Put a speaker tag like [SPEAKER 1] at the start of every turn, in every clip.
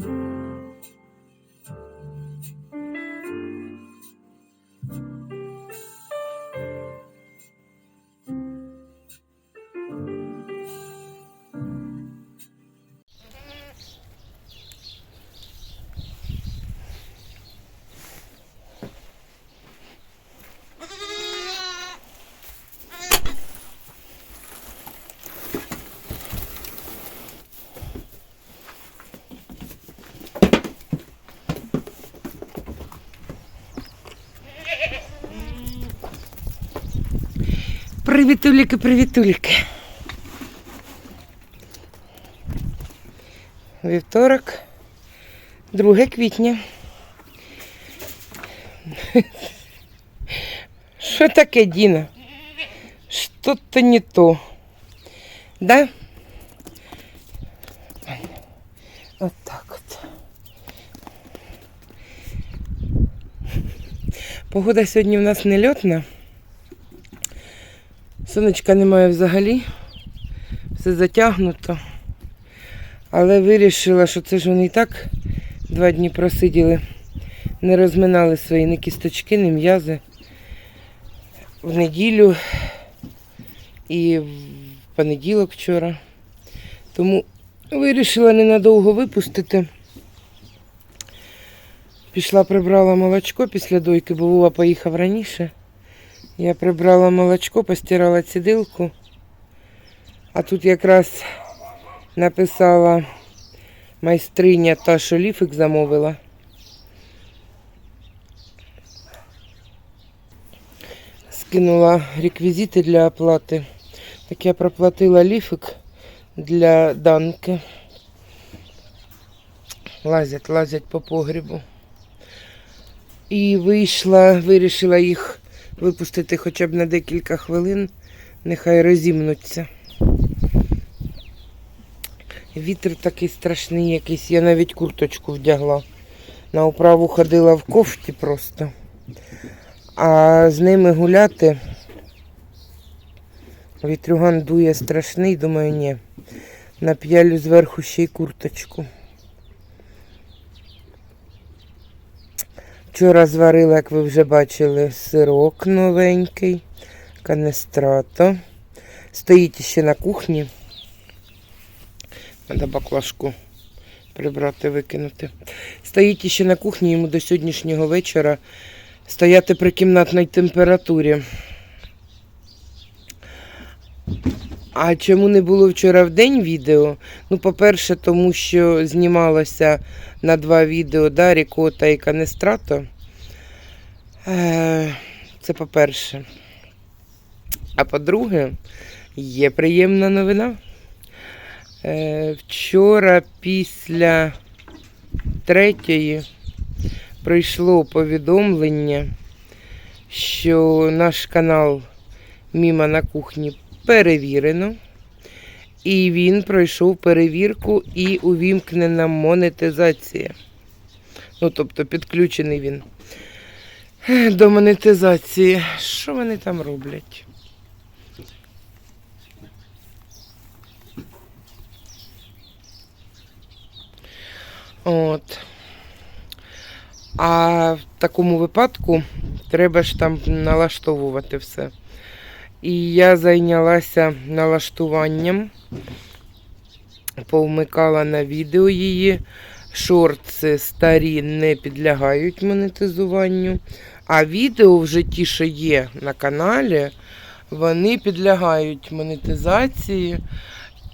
[SPEAKER 1] Bye. Привітуліки, привітуліки. Вівторок, 2 квітня. Що таке, Діна? Що-то не то. Да? От так от. Погода сьогодні в нас не льотна. Сонечка немає взагалі, все затягнуто. Але вирішила, що це ж вони і так два дні просиділи, не розминали свої ні кісточки, ні м'язи. В неділю і в понеділок вчора. Тому вирішила ненадовго випустити. Пішла, прибрала молочко після дойки, бо Вова поїхав раніше. Я прибрала молочко, постирала цідилку. А тут якраз написала майстриня та, що ліфик замовила. Скинула реквізити для оплати. Так я проплатила ліфик для данки. Лазять, лазять по погрібу. І вийшла, вирішила їх випустити хоча б на декілька хвилин, нехай розімнуться. Вітер такий страшний якийсь, я навіть курточку вдягла. На управу ходила в кофті просто. А з ними гуляти. Вітрюган дує страшний, думаю, ні. Нап'ялю зверху ще й курточку. Вчора зварила, як ви вже бачили, сирок новенький, канестрато. Стоїть ще на кухні. Треба баклажку прибрати, викинути. Стоїть ще на кухні, йому до сьогоднішнього вечора стояти при кімнатній температурі. А чому не було вчора в день відео? Ну, по-перше, тому що знімалося на два відео да, Рікота і Канестрато. Е, Це по-перше. А по-друге, є приємна новина. Е, Вчора після третьої прийшло повідомлення, що наш канал Міма на кухні перевірено. І він пройшов перевірку і увімкнена монетизація. Ну, тобто підключений він до монетизації. Що вони там роблять? От. А в такому випадку треба ж там налаштовувати все. І я зайнялася налаштуванням, повмикала на відео її. Шорти старі не підлягають монетизуванню. А відео вже ті, що є на каналі, вони підлягають монетизації.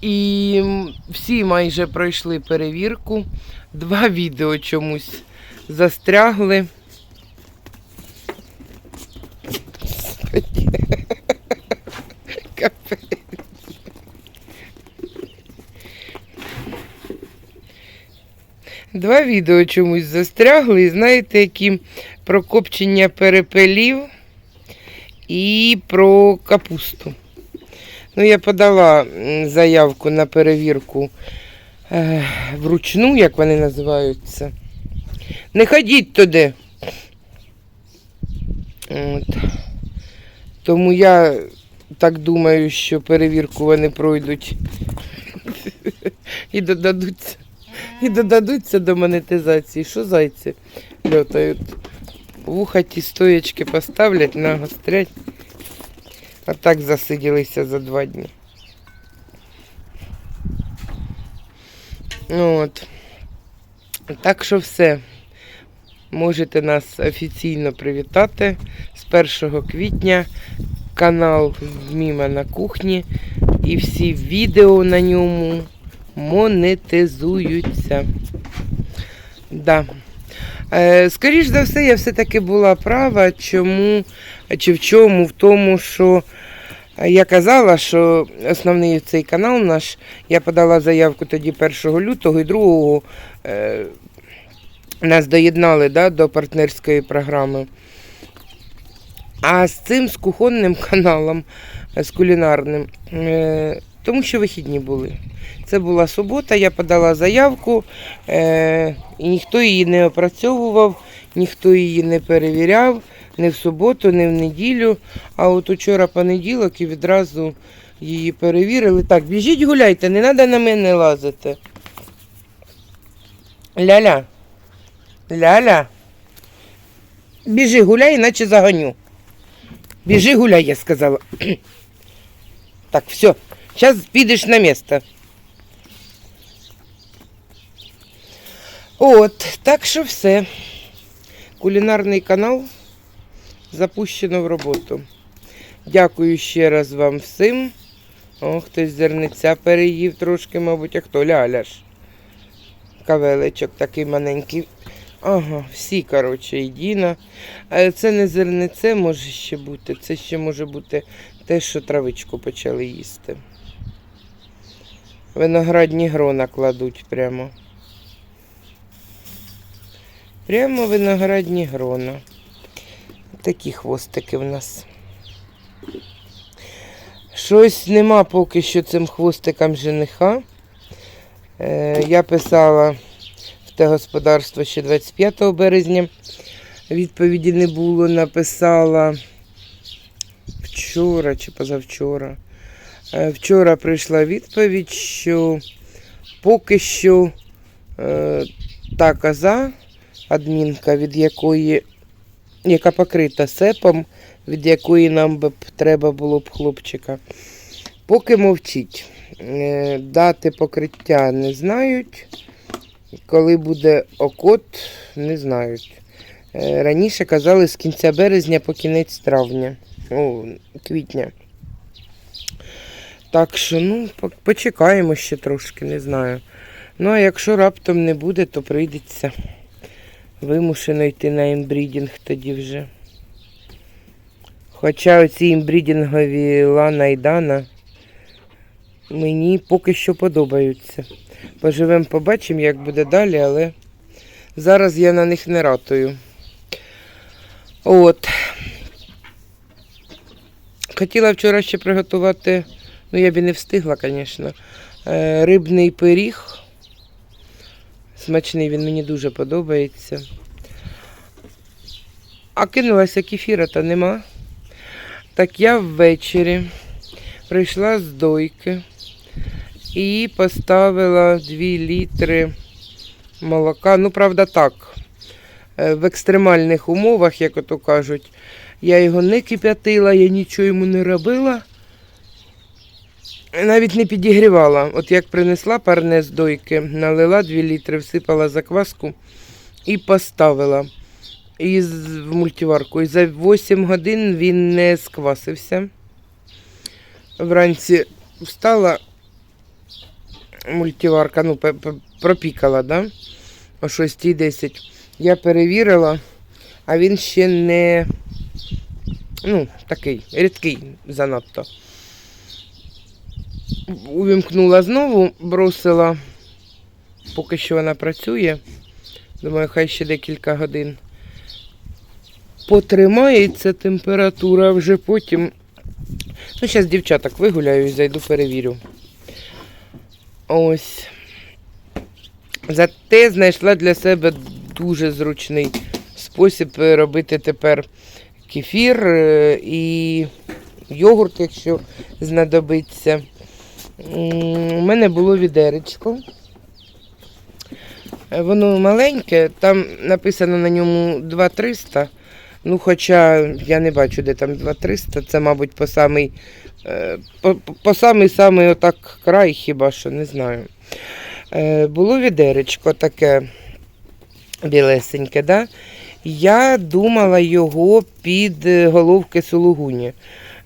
[SPEAKER 1] І всі майже пройшли перевірку. Два відео чомусь застрягли. Два відео чомусь застрягли, знаєте, які про копчення перепелів і про капусту. Ну, я подала заявку на перевірку е, вручну, як вони називаються. Не ходіть туди. От. Тому я так думаю, що перевірку вони пройдуть і додадуться і додадуться до монетизації. Що зайці льотають? Вуха ті стоячки поставлять, нагострять. А так засиділися за два дні. От. Так що все. Можете нас офіційно привітати з 1 квітня. Канал Міма на кухні і всі відео на ньому монетизуються. Да. Е, скоріш за все, я все-таки була права, чому чи в чому? В тому, що я казала, що основний цей канал наш, я подала заявку тоді 1 лютого і 2 е, нас доєднали да, до партнерської програми. А з цим з кухонним каналом, е, з кулінарним, е, тому що вихідні були. Це була субота, я подала заявку, е, і ніхто її не опрацьовував, ніхто її не перевіряв ні в суботу, ні в неділю. А от учора понеділок і відразу її перевірили. Так, біжіть гуляйте, не треба на мене лазити. Ляля. Ляля. Біжи гуляй, іначе загоню. Біжи гуляй, я сказала. Так, все. Зараз підеш на місце. От, так що все. Кулінарний канал запущено в роботу. Дякую ще раз вам всім. О, хтось зерниця переїв трошки, мабуть, а хто ляля ж. Кавелечок такий маленький. Ага, всі, коротше, і Діна. Це не зернице може ще бути. Це ще може бути те, що травичку почали їсти. Виноградні грона кладуть прямо. Прямо виноградні грона. Такі хвостики в нас. Щось нема поки що цим хвостикам жениха. Е, я писала в те господарство ще 25 березня. Відповіді не було, написала вчора чи позавчора. Е, Вчора прийшла відповідь, що поки що е, та коза, адмінка, від якої, яка покрита сепом, від якої нам б треба було б хлопчика, поки мовчить. Е, Дати покриття не знають. Коли буде окот, не знають. Е, Раніше казали з кінця березня по кінець травня, о, квітня. Так що, ну, почекаємо ще трошки, не знаю. Ну, а якщо раптом не буде, то прийдеться вимушено йти на імбрідінг тоді вже. Хоча оці імбрідінгові Лана і Дана мені поки що подобаються. Поживемо, побачимо, як буде далі, але зараз я на них не ратую. От. Хотіла вчора ще приготувати, ну я б і не встигла, звісно, е, рибний пиріг. Смачний він мені дуже подобається. А кинулася кефіра, та нема. Так я ввечері прийшла з дойки і поставила 2 літри молока. Ну, правда, так. е, В екстремальних умовах, як ото кажуть, я його не кип'ятила, я нічого йому не робила. Навіть не підігрівала. От як принесла парне з дойки, налила 2 літри, всипала закваску і поставила і в мультиварку. І за 8 годин він не сквасився. Вранці встала мультиварка, ну, пропікала, да? о 6.10. Я перевірила, а він ще не ну, такий, рідкий занадто. Увімкнула знову, бросила, поки що вона працює. Думаю, хай ще декілька годин. Потримається температура вже потім. Ну, зараз дівчаток вигуляю і зайду перевірю. Ось. Зате знайшла для себе дуже зручний спосіб робити тепер кефір е, і йогурт, якщо знадобиться. У мене було відеречко. Е, Воно маленьке, там написано на ньому 2300. Ну, хоча я не бачу, де там 2300. Це, мабуть, по самий, е, по, по самий самий отак край, хіба що, не знаю. Е, Було відеречко таке білесеньке, да? Я думала його під головки сулугуні,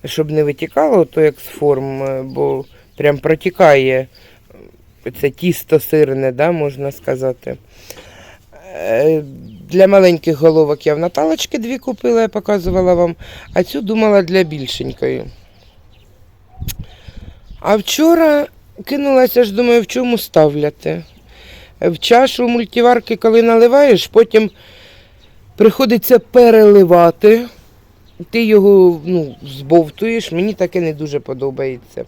[SPEAKER 1] щоб не витікало, то як з форм, бо прям протікає це тісто сирне, да, можна сказати. Е, Для маленьких головок я в Наталочки дві купила, я показувала вам, а цю думала для більшенької. А вчора кинулася ж, думаю, в чому ставляти. В чашу мультиварки, коли наливаєш, потім приходиться переливати. Ти його ну, збовтуєш, мені таке не дуже подобається.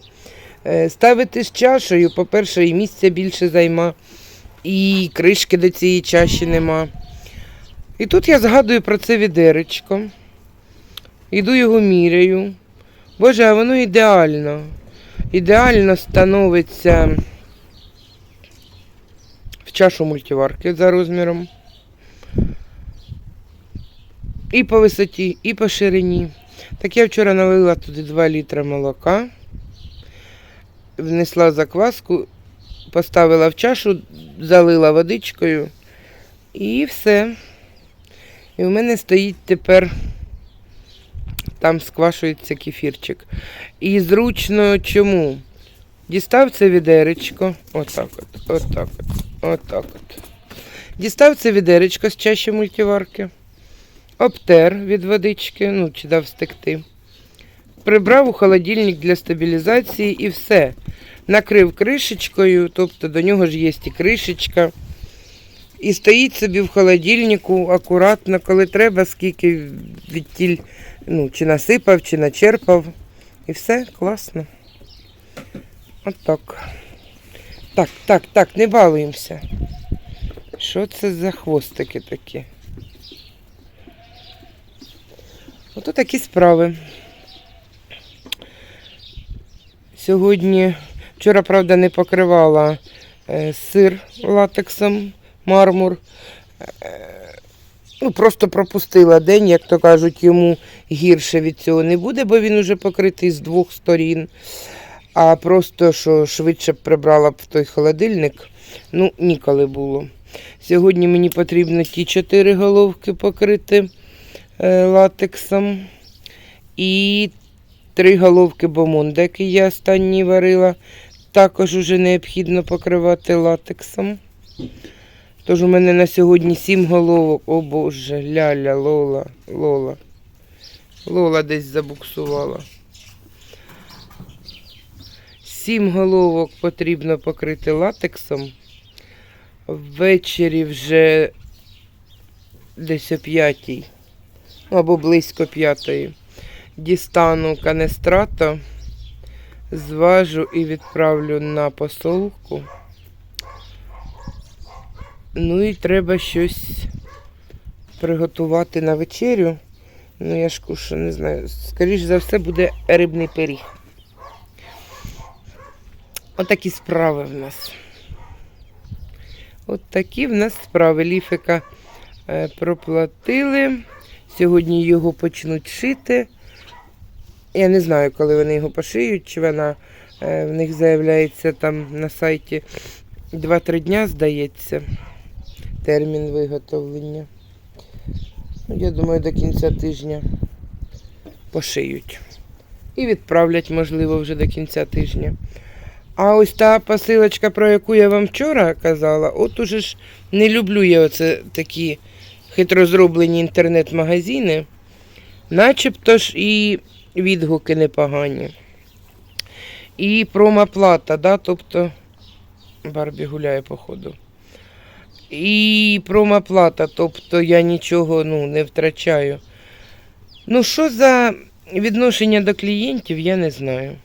[SPEAKER 1] Е, Ставити з чашею, по-перше, і місця більше займа, і кришки до цієї чаші нема. І тут я згадую про це відеречко. Іду його міряю. Боже, а воно ідеально. Ідеально становиться в чашу мультиварки за розміром. І по висоті, і по ширині. Так я вчора налила туди 2 літри молока, внесла закваску, поставила в чашу, залила водичкою і все. І у мене стоїть тепер там сквашується кефірчик. І зручно чому? Дістав це відеречко. Отак от, отак от, отак от. Дістав це відеречко з чаші мультиварки. Обтер від водички, ну, чи дав стекти. Прибрав у холодильник для стабілізації і все. Накрив кришечкою, тобто до нього ж є і кришечка. І стоїть собі в холодильнику акуратно, коли треба, скільки відтіль, ну, чи насипав, чи начерпав. І все, класно. От так. Так, так, так, не балуємося. Що це за хвостики такі? Ото такі справи. Сьогодні, вчора, правда, не покривала е, сир латексом, мармур. Е, ну, просто пропустила день, як то кажуть, йому гірше від цього не буде, бо він уже покритий з двох сторін. А просто що швидше б прибрала б в той холодильник, ну, ніколи було. Сьогодні мені потрібно ті чотири головки покрити е, латексом. І три головки бомонда, я останні варила, також уже необхідно покривати латексом. Тож у мене на сьогодні сім головок. О Боже, ляля, Лола, Лола. Лола десь забуксувала. Сім головок потрібно покрити латексом. Ввечері вже десь о п'ятій або близько п'ятої. Дістану канестрато, зважу і відправлю на посолку. Ну і треба щось приготувати на вечерю. Ну, я ж кушу, не знаю. Скоріш за все буде рибний пиріг. Отакі справи в нас. От такі в нас справи. Ліфика е, проплатили. Сьогодні його почнуть шити. Я не знаю, коли вони його пошиють, чи вона е, в них заявляється там на сайті 2-3 дня, здається, термін виготовлення. Ну, Я думаю, до кінця тижня пошиють. І відправлять, можливо, вже до кінця тижня. А ось та посилочка, про яку я вам вчора казала, от уже ж не люблю я оце такі хитро зроблені інтернет-магазини. Начебто ж і відгуки непогані. І промоплата, да, тобто Барбі гуляє по ходу. І промоплата, тобто я нічого ну, не втрачаю. Ну, що за відношення до клієнтів, я не знаю.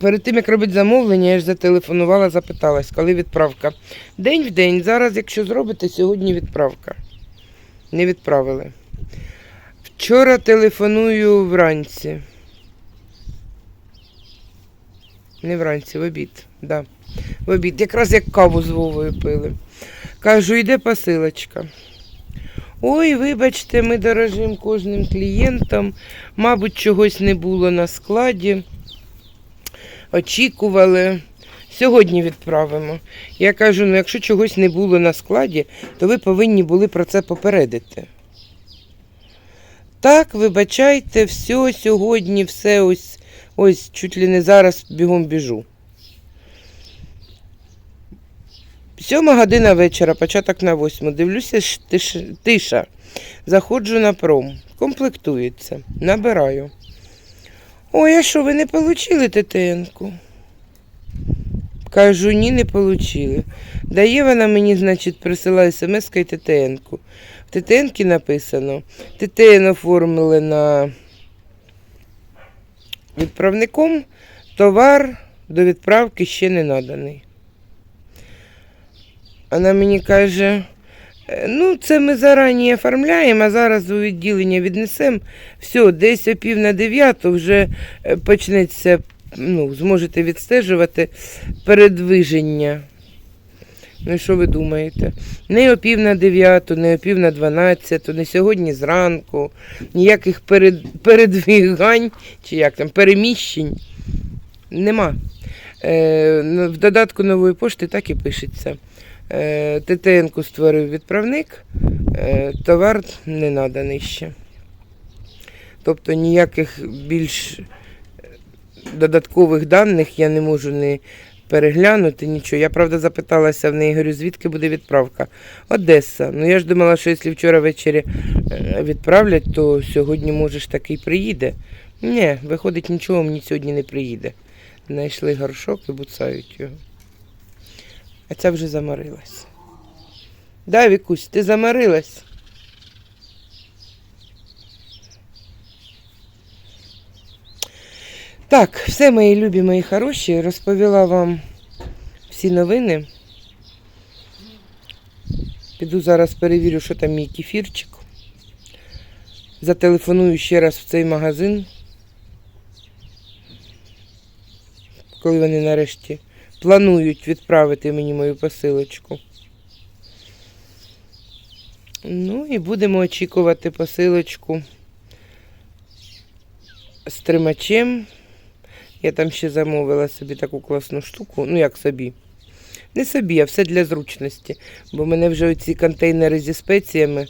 [SPEAKER 1] Перед тим, як робити замовлення, я ж зателефонувала, запиталась, коли відправка. День в день. Зараз, якщо зробите, сьогодні відправка. Не відправили. Вчора телефоную вранці. Не вранці, в обід. Да. В обід, якраз як каву з Вовою пили. Кажу, йде посилочка. Ой, вибачте, ми дорожимо кожним клієнтом. Мабуть, чогось не було на складі. Очікували. Сьогодні відправимо. Я кажу, ну якщо чогось не було на складі, то ви повинні були про це попередити. Так, вибачайте, все сьогодні, все ось, ось чуть ли не зараз бігом біжу. Сьома година вечора, початок на восьму. Дивлюся, тиш, тиша. Заходжу на пром. Комплектується. Набираю. Ой, а що, ви не отримали ТТН-ку? Кажу, ні, не отримали. Дає вона мені, значить, присилає смс і ТТН-ку. ТТН-ці написано. ТТН оформлена відправником, товар до відправки ще не наданий. Вона мені каже, «Е, ну, це ми зарані оформляємо, а зараз у відділення віднесемо. Все, десь о пів на дев'яту вже е, почнеться, ну, зможете відстежувати передвиження. Ну, і що ви думаєте? Не о пів на дев'яту, не о пів на дванадцяту, не сьогодні зранку, ніяких перед, передвігань, чи як там, переміщень нема. Е, ну, в додатку нової пошти так і пишеться. Е, ТТН-ку створив відправник, е, товар не наданий ще. Тобто ніяких більш е, додаткових даних я не можу не переглянути нічого. Я правда запиталася в неї, говорю, звідки буде відправка? Одеса. Ну я ж думала, що якщо вчора ввечері е, відправлять, то сьогодні, може, ж таки приїде. Ні, виходить, нічого мені сьогодні не приїде. Знайшли горшок і буцають його. А ця вже заморилась. Да, Вікусь, ти заморилась? Так, все мої любі, мої хороші, розповіла вам всі новини. Піду зараз перевірю, що там мій кефірчик. Зателефоную ще раз в цей магазин. Коли вони нарешті планують відправити мені мою посилочку. Ну і будемо очікувати посилочку з тримачем. Я там ще замовила собі таку класну штуку. Ну, як собі. Не собі, а все для зручності. Бо мене вже оці контейнери зі спеціями,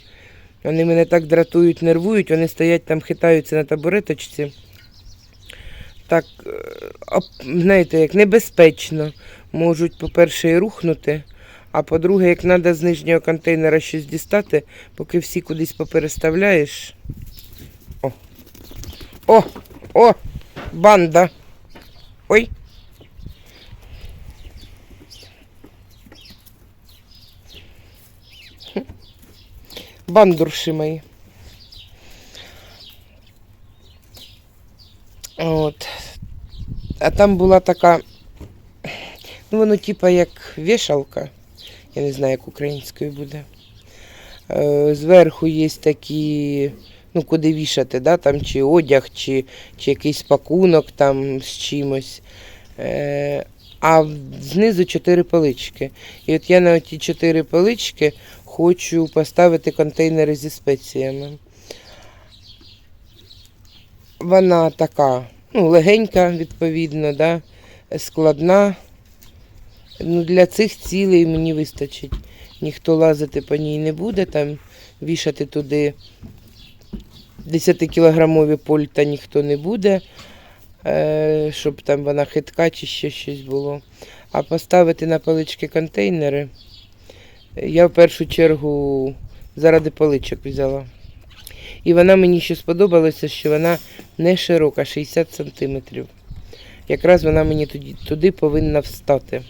[SPEAKER 1] вони мене так дратують, нервують, вони стоять там, хитаються на табуреточці. Так, е, знаєте, як небезпечно. Можуть, по-перше, і рухнути, а по-друге, як треба з нижнього контейнера щось дістати, поки всі кудись попереставляєш. О! О! О! Банда! Ой! Бандурши мої. От. А там була така, ну воно типа як вішалка, я не знаю, як українською буде. Е, Зверху є такі, ну куди вішати, да, там чи одяг, чи, чи якийсь пакунок там з чимось. Е, А знизу чотири полички. І от я на ті чотири полички хочу поставити контейнери зі спеціями. Вона така, ну, легенька, відповідно, да, складна. Ну, для цих цілей мені вистачить. Ніхто лазити по ній не буде, там вішати туди 10-кілограмові польта ніхто не буде, е, щоб там вона хитка чи ще щось було. А поставити на полички контейнери я в першу чергу заради поличок взяла. І вона мені ще сподобалася, що вона не широка, 60 сантиметрів. Якраз вона мені туди, туди повинна встати.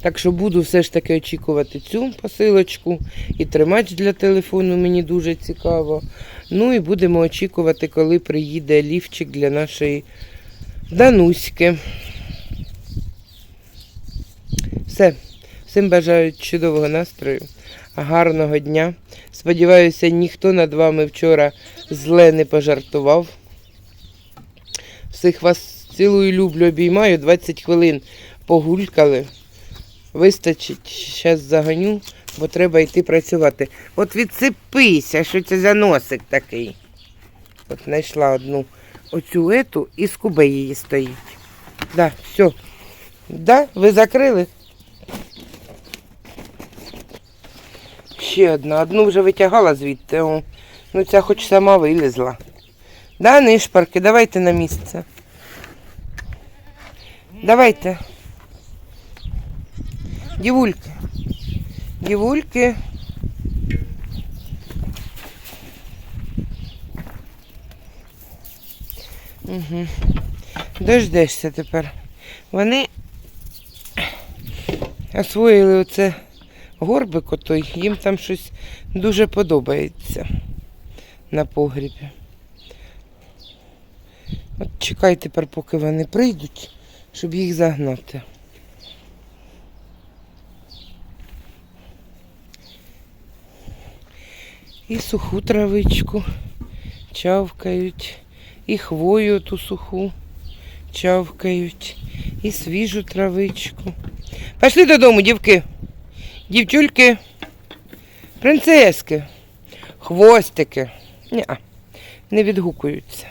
[SPEAKER 1] Так що буду все ж таки очікувати цю посилочку. І тримач для телефону мені дуже цікаво. Ну і будемо очікувати, коли приїде лівчик для нашої Дануськи. Все. Всім бажаю чудового настрою, гарного дня. Сподіваюся, ніхто над вами вчора зле не пожартував. Всіх вас цілую, люблю, обіймаю. 20 хвилин погулькали. Вистачить, зараз заганю, бо треба йти працювати. От відсипися, що це за носик такий. От знайшла одну оцю ету і з куби її стоїть. Да, все. Да, ви закрили? Ще одна. Одну вже витягала звідти. О. Ну ця хоч сама вилізла. Да, нишпарки, давайте на місце. Давайте. Дівульки. Дівульки. Угу. Дождешся тепер. Вони освоїли оце горбик отой, їм там щось дуже подобається на погрібі. От чекай тепер, поки вони прийдуть, щоб їх загнати. І суху травичку чавкають, і хвою ту суху чавкають, і свіжу травичку. Пішли додому, дівки. Дівчульки, принцески, хвостики. Ні, не відгукуються.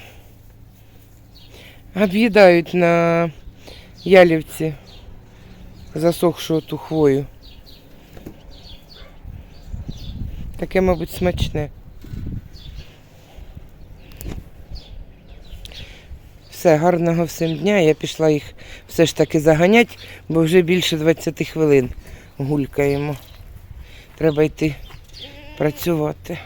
[SPEAKER 1] Об'їдають на ялівці засохшу ту хвою. Таке, мабуть, смачне. Все, гарного всім дня. Я пішла їх все ж таки заганять, бо вже більше 20 хвилин гулькаємо. Треба йти працювати.